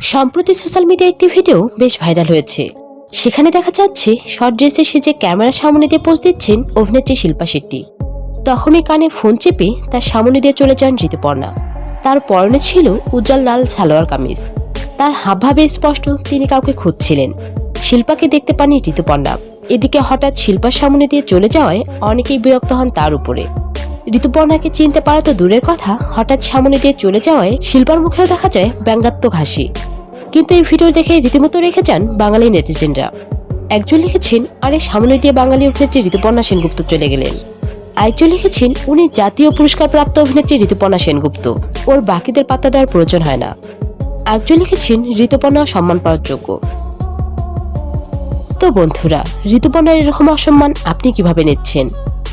সম্প্রতি social media একটি video বেশ ভাইরাল হয়েছে। সেখানে দেখা যাচ্ছে, শর্ট ড্রেসে সেজে ক্যামেরার সামনে দিয়ে পোজ দিচ্ছেন, অভিনেত্রী শিল্পা শেট্টি। তখনই কানে ফোন চেপে তার সামনে দিয়ে চলে যান ঋতুপর্ণা। তার পরনে ছিল উজ্জ্বল লাল সালোয়ার কামিজ। তার হাবভাবে স্পষ্ট তিনি কাউকে খুঁজছিলেন। শিল্পাকে দেখতে পাননি ঋতুপর্ণা। এদিকে হঠাৎ শিল্পার সামনে দিয়ে চলে যাওয়ায় অনেকেই বিরক্ত হন তার উপরে। ঋতুপর্ণাকে চিনতে পারা তো দূরের কথা, হঠাৎ সামনে দিয়ে চলে যাওয়ায় শিল্পার মুখেও দেখা যায় ব্যঙ্গাত্মক হাসি। কিন্তু এই ভিডিও দেখে রীতিমতো রেখে যান বাঙালি নেটিজেনরা। একজন লিখেছেন, আরে, সামনে দিয়ে বাঙালি অভিনেত্রী ঋতুপর্ণা সেনগুপ্ত চলে গেলেন। আরেকজন লিখেছেন, উনি জাতীয় পুরস্কার প্রাপ্ত অভিনেত্রী ঋতুপর্ণা সেনগুপ্ত। ওর বাকিদের পাত্তা দেওয়ার প্রয়োজন হয় না। আরেকজন লিখেছেন ঋতুপর্ণা সম্মান পাওয়ার যোগ্য। তো বন্ধুরা, ঋতুপর্ণার এরকম অসম্মান আপনি কীভাবে নিচ্ছেন?